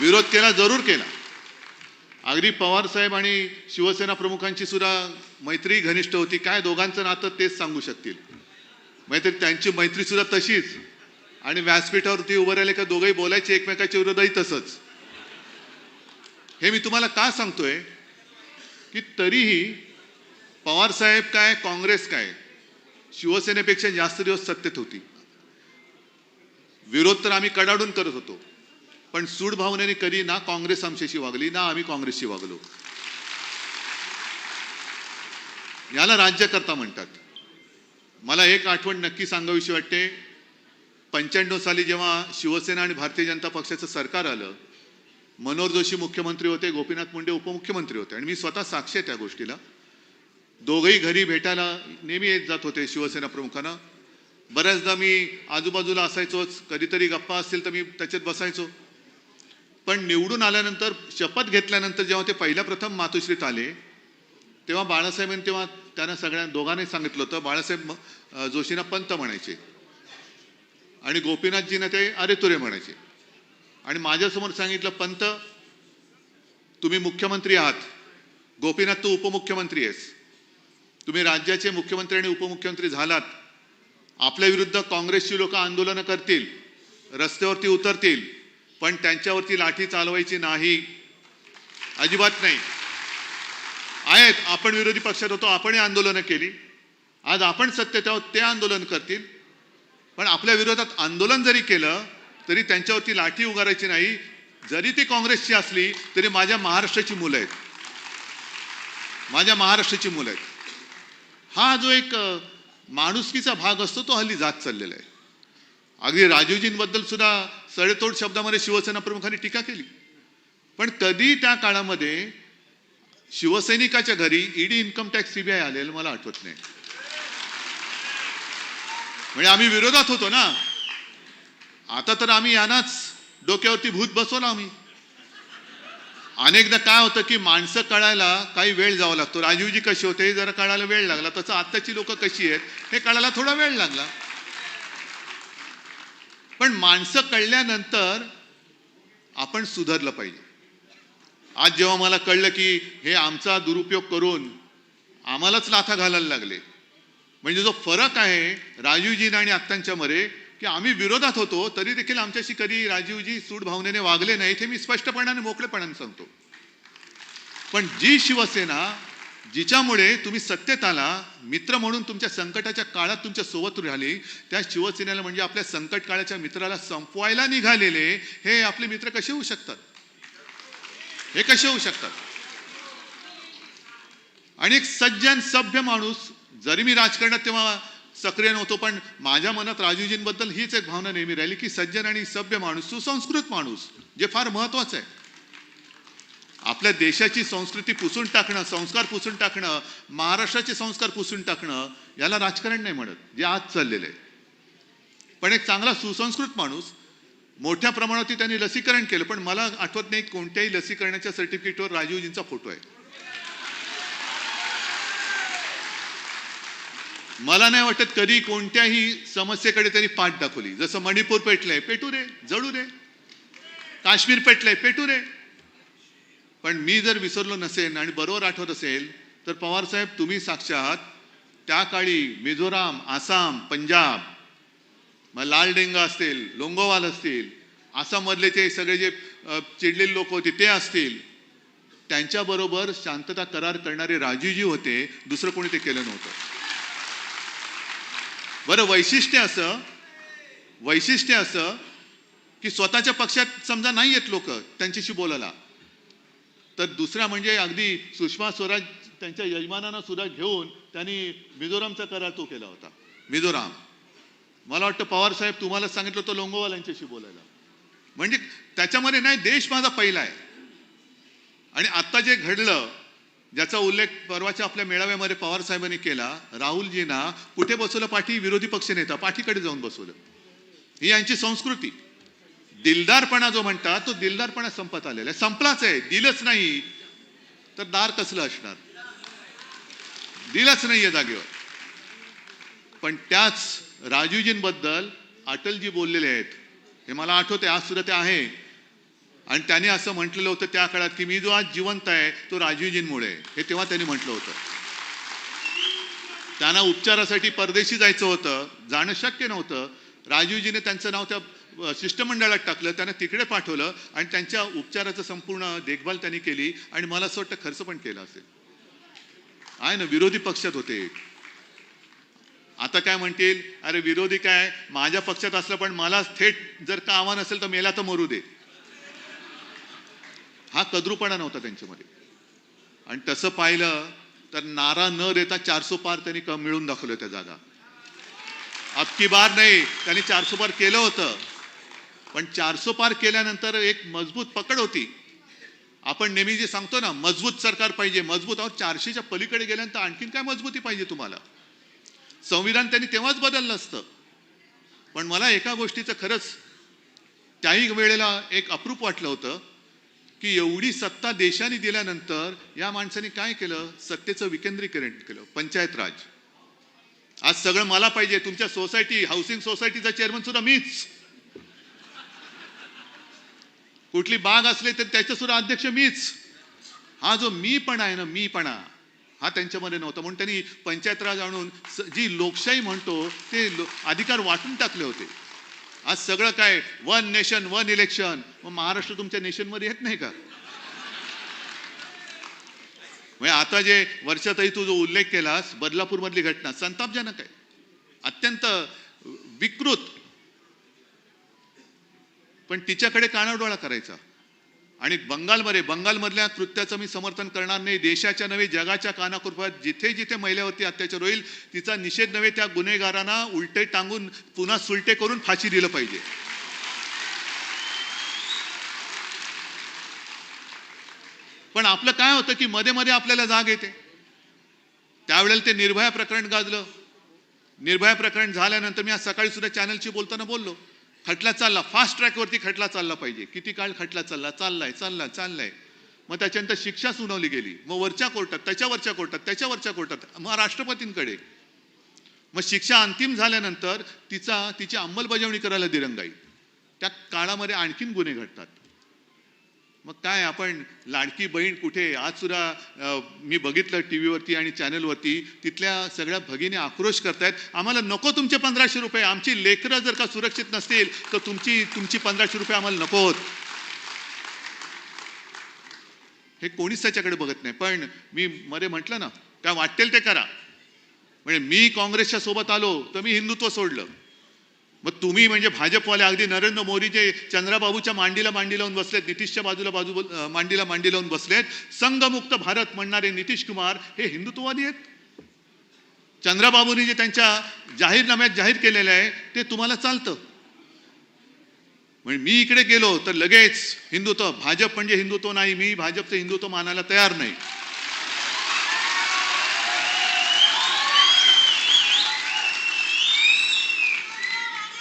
विरोध केला जरूर केला. अगदी पवार साहेब आणि शिवसेना प्रमुखांची सुद्धा मैत्री घनिष्ठ होती. काय दोघांचं नातं तेच सांगू शकतील. मैत्री त्यांची मैत्री सुद्धा तशीच. आणि व्यासपीठावरती उभं राहिले का दोघंही बोलायचे एकमेकाच्या विरोधही तसंच. हे मी तुम्हाला का सांगतोय? की तरीही पवार साहेब काय काँग्रेस काय शिवसेनेपेक्षा जास्त दिवस सत्तेत होती. विरोध तर आम्ही कडाडून करत होतो. पण सूड भावनेने कधी ना काँग्रेस आमच्याशी वागली ना आम्ही काँग्रेसशी वागलो. याला राज्यकर्ता म्हणतात. मला एक आठवण नक्की सांगावीशी वाटते. पंच्याण्णव साली जेव्हा शिवसेना आणि भारतीय जनता पक्षाचं सरकार आलं मनोहर जोशी मुख्यमंत्री होते गोपीनाथ मुंडे उपमुख्यमंत्री होते आणि मी स्वतः साक्षी आहे त्या गोष्टीला. दोघंही घरी भेटायला नेहमी येत जात होते शिवसेना प्रमुखांना. बऱ्याचदा मी आजूबाजूला असायचोच कधीतरी गप्पा असतील तर मी त्याच्यात बसायचो. पण निवडून आल्यानंतर शपथ घेतल्यानंतर जेव्हा ते पहिल्या प्रथम मातोश्रीत आले तेव्हा बाळासाहेबांनी तेव्हा त्यांना सगळ्या दोघांनी सांगितलं होतं बाळासाहेब जोशींना पंत म्हणायचे. आणि गोपीनाथजींना ते अरे तुरे म्हणायचे. आणि माझ्यासमोर सांगितलं पंत तुम्ही मुख्यमंत्री आहात. गोपीनाथ तू उपमुख्यमंत्री आहेस. तुम्ही राज्याचे मुख्यमंत्री आणि उपमुख्यमंत्री झालात. आपल्या विरुद्ध काँग्रेसची लोक आंदोलनं करतील रस्त्यावरती उतरतील. पण त्यांच्यावरती लाठी चालवायची नाही. अजिबात नाही. आहेत आपण विरोधी पक्षात होतो आपणही आंदोलनं केली. आज आपण सत्तेत आहोत ते आंदोलन करतील. पण आपल्या विरोधात आंदोलन जरी केलं तरी त्यांच्यावरती लाठी उगारायची नाही. जरी ती काँग्रेसची असली तरी माझ्या महाराष्ट्राची मुलं आहेत. माझ्या महाराष्ट्राची मुलं आहेत. हा जो एक माणुसकीचा भाग असतो तो हल्ली जात चाललेला आहे. अगदी राजीवजींबद्दल सुद्धा सडेतोड शब्दामध्ये शिवसेना प्रमुखांनी टीका केली. पण कधी त्या काळामध्ये शिवसैनिकाच्या घरी ईडी इन्कम टॅक्स सीबीआय आलेलं मला आठवत नाही. म्हणजे आम्ही विरोधात होतो ना. आता तर आम्ही यांनाच डोक्यावरती भूत बसवलं आम्ही. अनेकदा काय होतं की माणसं कळायला काही वेळ जावा लागतो. राजीवजी कसे होते हे जरा कळायला वेळ लागला. तसं आत्ताची लोक कशी आहेत हे कळायला थोडा वेळ लागला. पण माणसं कळल्यानंतर आपण सुधारलं पाहिजे. आज जेव्हा मला कळलं की हे आमचा दुरुपयोग करून आम्हालाच लाथा घालायला लागले म्हणजे जो फरक आहे राजीवजी आणि आत्तांच्यामध्ये की आम्ही विरोधात होतो तरी देखील आमच्याशी कधी राजीवजी सूड भावनेने वागले नाहीत हे मी स्पष्टपणाने मोकळेपणाने सांगतो. पण जी शिवसेना जिच्यामुळे तुम्ही सत्तेत आला मित्र म्हणून तुमच्या संकटाच्या काळात तुमच्यासोबत राहिली त्या शिवसेनेला म्हणजे आपल्या संकट काळाच्या मित्राला संपवायला निघालेले हे आपले मित्र कसे होऊ शकतात? हे कसे होऊ शकतात? आणि एक सज्जन सभ्य माणूस जरी मी राजकारणात तेव्हा सक्रिय नव्हतो पण माझ्या मनात राजूजींबद्दल हीच एक भावना नेहमी राहिली की सज्जन आणि सभ्य माणूस सुसंस्कृत माणूस जे फार महत्वाचं आहे. आपल्या देशाची संस्कृती पुसून टाकणं संस्कार पुसून टाकणं महाराष्ट्राचे संस्कार पुसून टाकणं याला राजकारण नाही म्हणत जे आज चाललेलं आहे. पण एक चांगला सुसंस्कृत माणूस मोठ्या प्रमाणावरती त्यांनी लसीकरण केलं पण मला आठवत नाही कोणत्याही लसीकरणाच्या सर्टिफिकेटवर राजीवजींचा फोटो आहे. मला नाही वाटत कधी कोणत्याही समस्येकडे त्यांनी पाठ दाखवली. जसं मणिपूर पेटलंय पेटू रे जळू रे काश्मीर पेटलंय पेटू रे पण मी जर विसरलो नसेल आणि बरोबर आठवत असेल तर पवार साहेब तुम्ही साक्षात त्या काळी मिझोराम आसाम पंजाब मग लालडेंगा असतील लोंगोवाल असतील आसाममधले ते सगळे जे चिडलेले लोक होते ते असतील त्यांच्याबरोबर शांतता करार करणारे राजूजी होते दुसरं कोणी ते केलं नव्हतं. बरं वैशिष्ट्य असं वैशिष्ट्य असं की स्वतःच्या पक्षात समजा नाही येत लोक त्यांच्याशी बोलायला. तर दुसरा म्हणजे अगदी सुषमा स्वराज त्यांच्या यजमानांना सुद्धा घेऊन त्यांनी मिझोरामचा करार तो केला होता. मिझोराम. मला वाटतं पवार साहेब तुम्हाला सांगितलं होतं लोंगोवाल यांच्याशी बोलायला. म्हणजे त्याच्यामध्ये नाही देश माझा पहिला आहे. आणि आत्ता जे घडलं ज्याचा उल्लेख परवाच्या आपल्या मेळाव्यामध्ये पवार साहेबांनी केला राहुलजींना कुठे बसवलं? पाठी विरोधी पक्ष नेता पाठीकडे जाऊन बसवलं. ही यांची संस्कृती. दिलदारपणा जो म्हणतात तो दिलदारपणा संपत आलेला आहे. संपलाच आहे. दिलच नाही. तर दार कसलं असणार? दिलच नाहीये जागेवर. पण त्याच राजीवजींबद्दल अटलजी बोललेले आहेत. हे मला आठवते आज सुद्धा ते आहे. आणि त्याने असं म्हटलेलं होतं त्या काळात की मी जो आज जिवंत आहे तो राजीवजींमुळे हे तेव्हा त्यांनी म्हटलं होतं. त्यांना उपचारासाठी परदेशी जायचं होतं. जाणं शक्य नव्हतं. राजीवजीने त्यांचं नाव त्या शिष्टमंडळात टाकलं त्यांना तिकडे पाठवलं आणि त्यांच्या उपचाराचं संपूर्ण देखभाल त्यांनी केली आणि मला असं वाटतं खर्च पण केला असेल. आहे ना विरोधी पक्षात होते. आता काय म्हणतील? अरे विरोधी काय? माझ्या पक्षात असलं पण मला थेट जर का आव्हान असेल तर मेला तर मरू दे. हा कद्रूपणा नव्हता त्यांच्यामध्ये. आणि तसं पाहिलं तर नारा न देता चारसो पार त्यांनी मिळून दाखवलं त्या जागा. अबकी बार नाही त्यांनी चारसो पार केलं होतं. पण चारसो पार केल्यानंतर एक मजबूत पकड होती. आपण नेहमी जे सांगतो ना मजबूत सरकार पाहिजे मजबूत. अहो चारशेच्या पलीकडे गेल्यानंतर आणखीन काय मजबूती पाहिजे तुम्हाला? संविधान त्यांनी तेव्हाच बदललं असतं. पण मला एका गोष्टीचं खरंच त्याही वेळेला एक अप्रूप वाटलं होतं की एवढी सत्ता देशाने दिल्यानंतर या माणसाने काय केलं? सत्तेचं विकेंद्रीकरण केलं पंचायत राज आज सगळं मला पाहिजे. तुमच्या सोसायटी हाऊसिंग सोसायटीचा चेअरमन सुद्धा मीच. कुठली बाग असली तर त्याचे सुद्धा अध्यक्ष मीच. हा जो मी पण आहे ना मीपणा हा त्यांच्यामध्ये नव्हता. म्हणून त्यांनी पंचायत राज आणून जी लोकशाही म्हणतो ते लो- अधिकार वाटून टाकले होते. आज सगळं काय वन नेशन वन इलेक्शन मग महाराष्ट्र तुमच्या नेशनमध्ये येत नाही का? म्हणजे आता जे वर्षातही तू जो उल्लेख केलास बदलापूर मधली घटना संतापजनक आहे. अत्यंत विकृत. पण तिच्याकडे कानाडोळा करायचा. आणि बंगालमध्ये बंगालमधल्या कृत्याचं मी समर्थन करणार नाही. देशाच्या नव्हे जगाच्या कानाकृपात जिथे जिथे महिलेवरती अत्याचार होईल तिचा निषेध नव्हे त्या गुन्हेगारांना उलटे टांगून पुन्हा सुलटे करून फाशी दिलं पाहिजे. पण आपलं काय होतं की मध्ये मध्ये आपल्याला जाग येते. त्यावेळेला ते निर्भया प्रकरण गाजलं. निर्भया प्रकरण झाल्यानंतर मी आज सकाळी सुद्धा चॅनलशी बोलताना बोललो. खटला चालला. फास्ट ट्रॅकवरती खटला चालला पाहिजे. किती काळ खटला चालला? चाललाय चालला चाललाय. मग त्याच्यानंतर शिक्षा सुनावली गेली. मग वरच्या कोर्टात त्याच्यावरच्या कोर्टात त्याच्यावरच्या कोर्टात मग राष्ट्रपतींकडे. मग शिक्षा अंतिम झाल्यानंतर तिचा तिची अंमलबजावणी करायला दिरंगाई. त्या काळामध्ये आणखीन गुन्हे घडतात. मग काय आपण लाडकी बहीण कुठे? आज सुद्धा मी बघितलं टी व्हीवरती आणि चॅनलवरती तिथल्या सगळ्या भगिनी आक्रोश करतायत. आम्हाला नको तुमचे पंधराशे रुपये. आमची लेकरं जर का सुरक्षित नसतील तर तुमची तुमची पंधराशे रुपये आम्हाला नको होत. हे कोणीच त्याच्याकडे बघत नाही. पण मी मध्ये म्हटलं ना काय वाटेल ते करा. म्हणजे मी काँग्रेसच्या सोबत आलो तर मी हिंदुत्व सोडलं. मग तुम्ही म्हणजे भाजपवाले अगदी नरेंद्र मोदीचे चंद्रबाबूच्या चंद्राबाबूच्या मांडीला मांडी लावून बसलेत नितीशच्या बाजूला बाजू मांडीला मांडी लावून बसलेत संघमुक्त भारत म्हणणारे नितीश कुमार हे हिंदुत्ववादी आहेत. चंद्राबाबूंनी जे त्यांच्या जाहीरनाम्यात जाहीर केलेलं आहे ते तुम्हाला चालतं. म्हणजे मी इकडे गेलो तर लगेच हिंदुत्व भाजप म्हणजे हिंदुत्व नाही मी भाजपचं हिंदुत्व मानायला तयार नाही.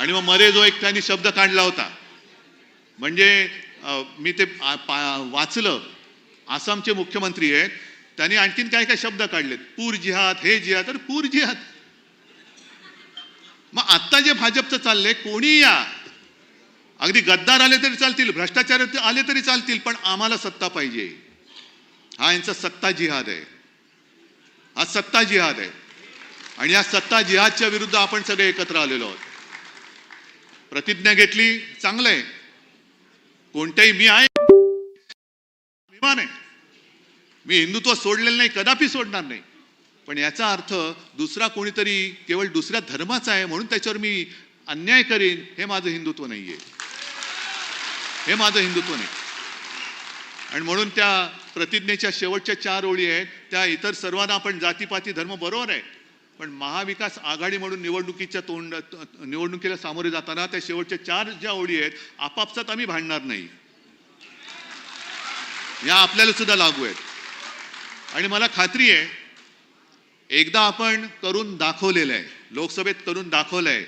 आणि मग मरे जो एक त्यांनी शब्द काढला होता. म्हणजे मी ते पा- वाचलं. आसामचे मुख्यमंत्री आहेत. त्यांनी आणखीन काय काय शब्द काढलेत? पूर जिहाद हे जिहाद तर पूर जिहाद. मग आत्ता जे भाजपचं चाललंय कोणी या. अगदी गद्दार आले तरी चालतील भ्रष्टाचार आले तरी चालतील पण आम्हाला सत्ता पाहिजे. हा यांचा सत्ता जिहाद आहे. हा सत्ता जिहाद आहे. आणि या सत्ता जिहादच्या विरुद्ध आपण सगळे एकत्र आलेलो आहोत. प्रतिज्ञा घेतली चांगलं आहे. कोणत्याही मी आहे. अभिमान आहे. मी हिंदुत्व सोडलेलं नाही कदापि सोडणार नाही. पण याचा अर्थ दुसरा कोणीतरी केवळ दुसऱ्या धर्माचा आहे म्हणून त्याच्यावर मी अन्याय करीन हे माझं हिंदुत्व नाहीये. हे माझं हिंदुत्व नाही. आणि म्हणून त्या प्रतिज्ञेच्या शेवटच्या चार ओळी आहेत त्या इतर सर्वांना आपण जातीपाती धर्म बरोबर आहे. पण महाविकास आघाडी म्हणून निवडणुकीच्या तोंड निवडणुकीला सामोरे जाताना त्या शेवटच्या चार ज्या ओळी आहेत आपापसात आम्ही भांडणार नाही. या आपल्याला सुद्धा लागू आहेत. आणि मला खात्री आहे एकदा आपण करून दाखवलेलं आहे लोकसभेत करून दाखवलं आहे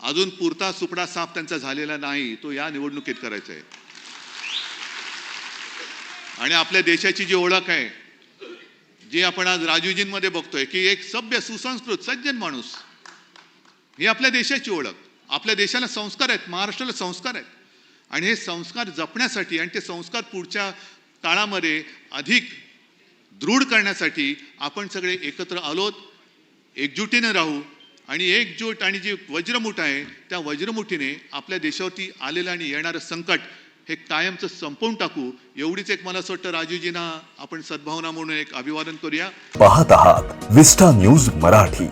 अजून पुरता सुपडा साफ त्यांचा झालेला नाही तो या निवडणुकीत करायचा आहे. आणि आपल्या देशाची जी ओळख आहे जे आपण आज राजूजींमध्ये बघतोय की एक सभ्य सुसंस्कृत सज्जन माणूस. ही आपल्या देशाची ओळख. आपल्या देशाला संस्कार आहेत महाराष्ट्राला संस्कार आहेत. आणि हे संस्कार जपण्यासाठी आणि ते संस्कार पुढच्या काळामध्ये अधिक दृढ करण्यासाठी आपण सगळे एकत्र आलोत एकजुटीने राहू. आणि एकजूट आणि जी वज्रमुठ आहे त्या वज्रमुठीने आपल्या देशावरती आलेलं आणि येणारं संकट हे कायमचं संपवून टाकू. एवढीच एक मला असं वाटतं राजूजींना आपण सद्भावना म्हणून एक अभिवादन करूया. पाहत आहात विस्टा न्यूज मराठी.